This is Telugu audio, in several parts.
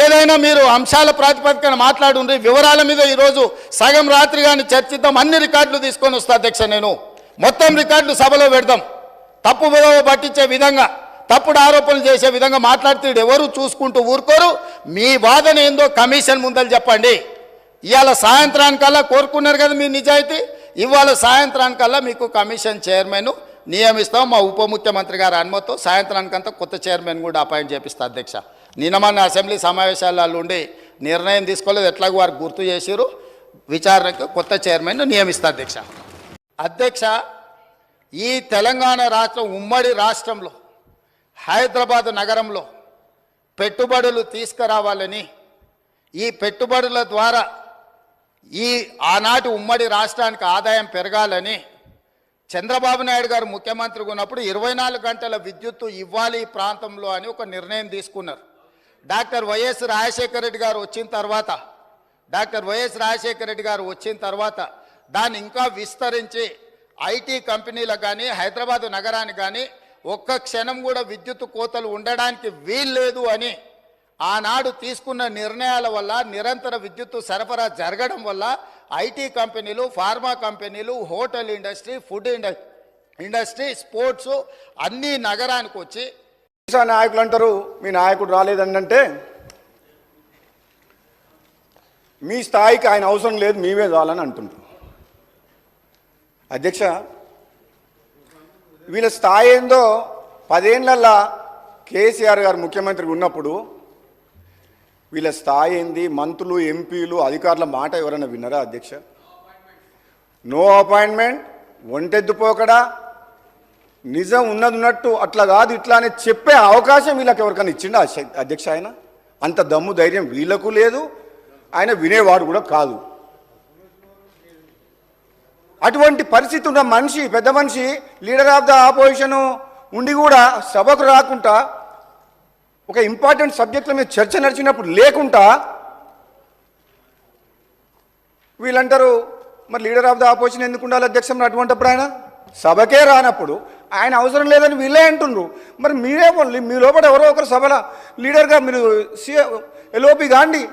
ఏదైనా మీరు అంశాల ప్రాతిపదికన మాట్లాడుండ్రి వివరాల మీద ఈరోజు సగం రాత్రి కానీ చర్చిద్దాం అన్ని రికార్డులు తీసుకొని వస్తా అధ్యక్ష నేను. మొత్తం రికార్డులు సభలో పెడదాం. తప్పు విలువ పట్టించే విధంగా తప్పుడు ఆరోపణలు చేసే విధంగా మాట్లాడితే ఎవరు చూసుకుంటూ ఊరుకోరు. మీ వాదన ఏందో కమిషన్ ముందలు చెప్పండి. ఇవాళ సాయంత్రానికల్లా కోరుకున్నారు కదా మీ నిజాయితీ? ఇవాళ సాయంత్రానికల్లా మీకు కమిషన్ చైర్మన్ నియమిస్తాం. మా ఉప ముఖ్యమంత్రి గారి అనుమతితో సాయంత్రానికంతా కొత్త చైర్మన్ కూడా అపాయింట్ చేపిస్తా అధ్యక్ష. నిన్న మన అసెంబ్లీ సమావేశాలలో ఉండి నిర్ణయం తీసుకోలేదు. ఎట్లాగో వారు గుర్తు చేసిరు విచారణకు కొత్త చైర్మన్ను నియమిస్తా అధ్యక్ష. అధ్యక్ష ఈ తెలంగాణ రాష్ట్రం ఉమ్మడి రాష్ట్రంలో హైదరాబాద్ నగరంలో పెట్టుబడులు తీసుకురావాలని ఈ పెట్టుబడుల ద్వారా ఈ ఆనాటి ఉమ్మడి రాష్ట్రానికి ఆదాయం పెరగాలని చంద్రబాబు నాయుడు గారు ముఖ్యమంత్రిగా ఉన్నప్పుడు ఇరవై నాలుగు గంటల విద్యుత్తు ఇవ్వాలి ఈ ప్రాంతంలో అని ఒక నిర్ణయం తీసుకున్నారు. డాక్టర్ వైఎస్ రాజశేఖర రెడ్డి గారు వచ్చిన తర్వాత డాక్టర్ వైఎస్ రాజశేఖర రెడ్డి గారు వచ్చిన తర్వాత దాన్ని ఇంకా విస్తరించి ఐటీ కంపెనీలకు కానీ హైదరాబాద్ నగరానికి కానీ ఒక్క క్షణం కూడా విద్యుత్ కోతలు ఉండడానికి వీల్లేదు అని ఆనాడు తీసుకున్న నిర్ణయాల వల్ల నిరంతర విద్యుత్ సరఫరా జరగడం వల్ల ఐటీ కంపెనీలు ఫార్మా కంపెనీలు hotel industry food industry industry sports అన్నీ నగరానికి వచ్చి దేశ నాయకులు అంటారు మీ నాయకుడు రాలేదండి అంటే మీ స్థాయికి ఆయన అవసరం లేదు మీవే చాలని అంటుంటారు అధ్యక్ష వీళ్ళ స్థాయి ఏందో పదేళ్ళల్లా కేసీఆర్ గారు ముఖ్యమంత్రి ఉన్నప్పుడు వీళ్ళ స్థాయి ఏంది మంత్రులు ఎంపీలు అధికారుల మాట ఎవరైనా విన్నారా అధ్యక్ష? నో అపాయింట్మెంట్ ఒంటెద్దు పోకడా నిజం ఉన్నది ఉన్నట్టు అట్లా కాదు ఇట్లా అని చెప్పే అవకాశం వీళ్ళకి ఎవరికైనా ఇచ్చిండా అధ్యక్ష ఆయన? అంత దమ్ము ధైర్యం వీళ్ళకు లేదు ఆయన వినేవాడు కూడా కాదు. అటువంటి పరిస్థితి ఉన్న మనిషి పెద్ద మనిషి లీడర్ ఆఫ్ ద ఆపోజిషన్ ఉండి కూడా సభకు రాకుండా ఒక ఇంపార్టెంట్ సబ్జెక్టుల మీద చర్చ నడిచినప్పుడు లేకుండా వీళ్ళంటారు మరి లీడర్ ఆఫ్ ద ఆపోజిషన్ ఎందుకు ఉండాలి అధ్యక్షం? అటువంటిప్పుడు ఆయన సభకే రానప్పుడు ఆయన అవసరం లేదని వీళ్ళే అంటుండ్రు. మరి మీరే మీ లోపల ఎవరో ఒకరు సభల లీడర్గా మీరు సీఎం ఎల్ఓపి కాండి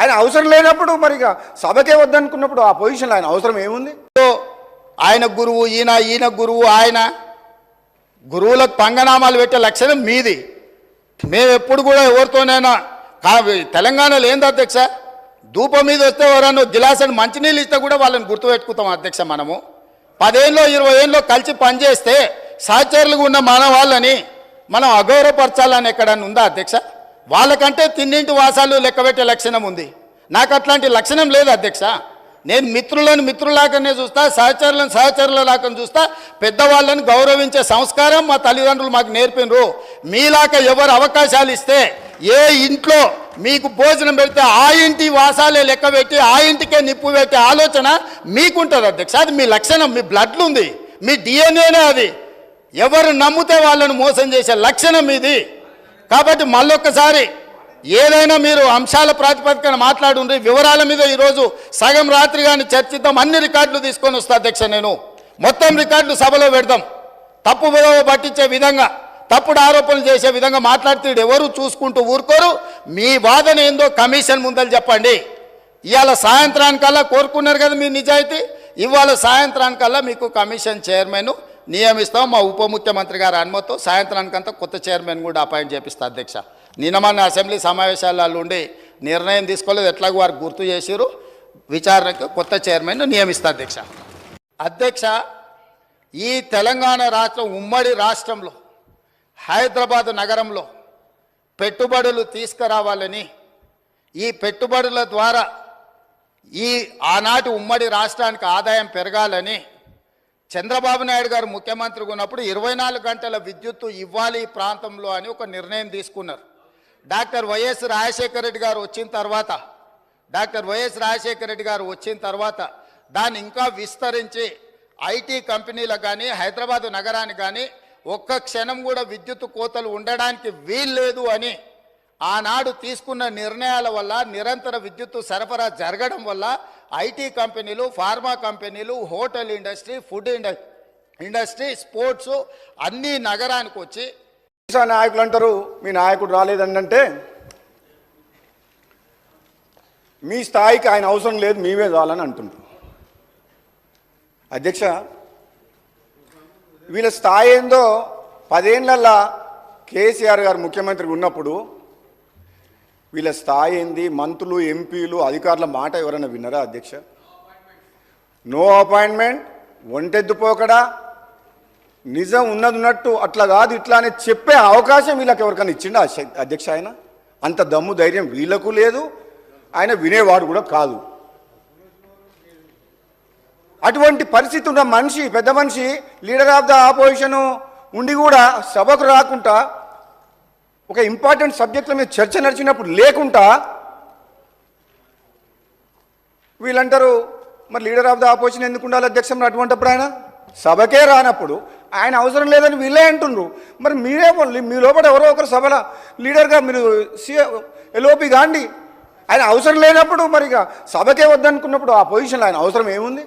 ఆయన అవసరం లేనప్పుడు మరి ఇక సభకే వద్దనుకున్నప్పుడు ఆ పొజిషన్లో ఆయన అవసరం ఏముంది? ఆయన గురువు ఈయన ఈయన గురువు ఆయన గురువులకు పంగనామాలు పెట్టే లక్షణం మీది. మేము ఎప్పుడు కూడా ఎవరితోనైనా కా- తెలంగాణలో ఏంది అధ్యక్ష? ధూపం మీద వస్తే ఎవరన్నా గిలాసని మంచినీళ్ళు ఇస్తే కూడా వాళ్ళని గుర్తుపెట్టుకుంటాం అధ్యక్ష మనము. పదేళ్ళలో ఇరవై ఏళ్ళలో కలిసి పనిచేస్తే సహచరులుగా ఉన్న మన వాళ్ళని మనం అగౌరవపరచాలని ఎక్కడన్నా ఉందా అధ్యక్ష? వాళ్ళకంటే తిన్నింటి వాసాలు లెక్కబెట్టే లక్షణం ఉంది. నాకు అట్లాంటి లక్షణం లేదు అధ్యక్ష. నేను మిత్రులను మిత్రులాగానే చూస్తా సహచరులను సహచరులలాగా చూస్తా పెద్దవాళ్ళని గౌరవించే సంస్కారం మా తల్లిదండ్రులు మాకు నేర్పినరు. మీలాగా ఎవరు అవకాశాలు ఇస్తే ఏ ఇంట్లో మీకు భోజనం పెడితే ఆ ఇంటి వాసాలే లెక్క పెట్టి ఆ ఇంటికే నిప్పు పెట్టే ఆలోచన మీకుంటుంది అధ్యక్ష. అది మీ లక్షణం మీ బ్లడ్లు ఉంది మీ డిఎన్ఏనే అది. ఎవరు నమ్మితే వాళ్ళను మోసం చేసే లక్షణం ఇది. కాబట్టి మళ్ళొక్కసారి ఏదైనా మీరు అంశాల ప్రాతిపదికన మాట్లాడుండ్రి వివరాల మీద ఈరోజు సగం రాత్రి కానీ చర్చిద్దాం అన్ని రికార్డులు తీసుకొని వస్తా అధ్యక్ష నేను. మొత్తం రికార్డులు సభలో పెడదాం. తప్పు విలువ పట్టించే విధంగా తప్పుడు ఆరోపణలు చేసే విధంగా మాట్లాడితే ఎవరు చూసుకుంటూ ఊరుకోరు. మీ వాదన ఏందో కమిషన్ ముందలు చెప్పండి. ఇవాళ సాయంత్రానికల్లా కోరుకున్నారు కదా మీ నిజాయితీ. ఇవాళ సాయంత్రానికల్లా మీకు కమిషన్ చైర్మన్ నియమిస్తాం. మా ఉప ముఖ్యమంత్రి గారి అనుమతితో సాయంత్రానికంతా కొత్త చైర్మన్ కూడా అపాయింట్ చేపిస్తా అధ్యక్ష. నిన్న మన అసెంబ్లీ సమావేశాలలో ఉండి నిర్ణయం తీసుకోలేదు. ఎట్లాగో వారు గుర్తు చేసిరు విచారణకు కొత్త చైర్మన్ నియమిస్తా అధ్యక్ష. అధ్యక్ష ఈ తెలంగాణ రాష్ట్రం ఉమ్మడి రాష్ట్రంలో హైదరాబాద్ నగరంలో పెట్టుబడులు తీసుకురావాలని ఈ పెట్టుబడుల ద్వారా ఈ ఆనాటి ఉమ్మడి రాష్ట్రానికి ఆదాయం పెరగాలని చంద్రబాబు నాయుడు గారు ముఖ్యమంత్రిగా ఉన్నప్పుడు ఇరవై నాలుగు గంటల విద్యుత్తు ఇవ్వాలి ఈ ప్రాంతంలో అని ఒక నిర్ణయం తీసుకున్నారు. డాక్టర్ వైఎస్ రాజశేఖర రెడ్డి గారు వచ్చిన తర్వాత డాక్టర్ వైఎస్ రాజశేఖర రెడ్డి గారు వచ్చిన తర్వాత దాన్ని ఇంకా విస్తరించి ఐటీ కంపెనీలకు కానీ హైదరాబాద్ నగరానికి కానీ ఒక్క క్షణం కూడా విద్యుత్ కోతలు ఉండడానికి వీల్లేదు అని ఆనాడు తీసుకున్న నిర్ణయాల వల్ల నిరంతర విద్యుత్తు సరఫరా జరగడం వల్ల ఐటీ కంపెనీలు ఫార్మా కంపెనీలు హోటల్ ఇండస్ట్రీ ఫుడ్ ఇండ ఇండస్ట్రీ స్పోర్ట్స్ అన్ని నగరానికి వచ్చి నాయకులు అంటారు మీ నాయకుడు రాలేదండి అంటే మీ స్థాయికి ఆయన అవసరం లేదు మీవే చాలని అంటుంటారు అధ్యక్ష వీళ్ళ స్థాయి ఏందో పదేళ్ళల్లా కేసీఆర్ గారు ముఖ్యమంత్రి ఉన్నప్పుడు వీళ్ళ స్థాయి ఏంది? మంత్రులు ఎంపీలు అధికారుల మాట ఎవరైనా విన్నారా అధ్యక్ష? నో అపాయింట్మెంట్ ఒంటెద్దు పోకడా? నిజం ఉన్నది ఉన్నట్టు అట్లా కాదు ఇట్లా అని చెప్పే అవకాశం వీళ్ళకి ఎవరికైనా ఇచ్చిండా అధ్యక్ష ఆయన? అంత దమ్ము ధైర్యం వీళ్ళకు లేదు ఆయన వినేవాడు కూడా కాదు. అటువంటి పరిస్థితి ఉన్న మనిషి పెద్ద మనిషి లీడర్ ఆఫ్ ద ఆపోజిషన్ ఉండి కూడా సభకు రాకుండా ఒక ఇంపార్టెంట్ సబ్జెక్టుల మీద చర్చ నడిచినప్పుడు లేకుండా వీళ్ళంటారు మరి లీడర్ ఆఫ్ ద ఆపోజిషన్ ఎందుకు ఉండాలి అధ్యక్షం అటువంటిప్పుడు ఆయన? సభకే రానప్పుడు ఆయన అవసరం లేదని వీళ్ళే అంటుండ్రు. మరి మీరే మీ లోపల ఎవరో ఒకరు సభల లీడర్గా మీరు సీఏ ఎల్ఓపి కాండి ఆయన అవసరం లేనప్పుడు మరి ఇక సభకే వద్దనుకున్నప్పుడు ఆ పొజిషన్లో ఆయన అవసరం ఏముంది?